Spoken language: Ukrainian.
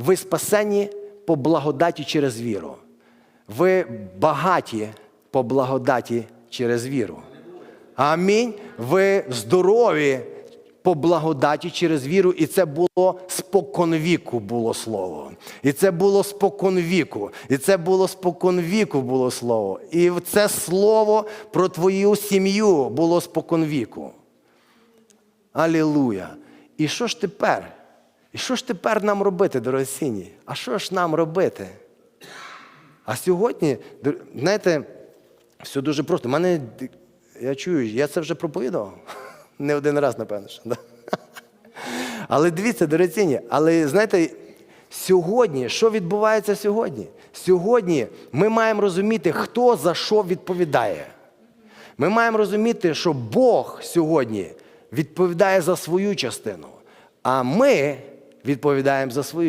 ви спасені по благодаті через віру. Ви багаті по благодаті через віру. Амінь. Ви здорові по благодаті через віру, і це було споконвіку було слово. І це було споконвіку. І це було споконвіку було слово. І це слово про твою сім'ю було споконвіку. Алілуя. І що ж тепер? І що ж тепер нам робити, дорогоцінні? А що ж нам робити? А сьогодні, знаєте, все дуже просто. Мене, я чую, я це вже проповідував. Не один раз, напевно. Що, да? Але дивіться, дорогоцінні, але знаєте, сьогодні, що відбувається сьогодні? Сьогодні ми маємо розуміти, хто за що відповідає. Ми маємо розуміти, що Бог сьогодні відповідає за свою частину, а ми відповідаємо за свою.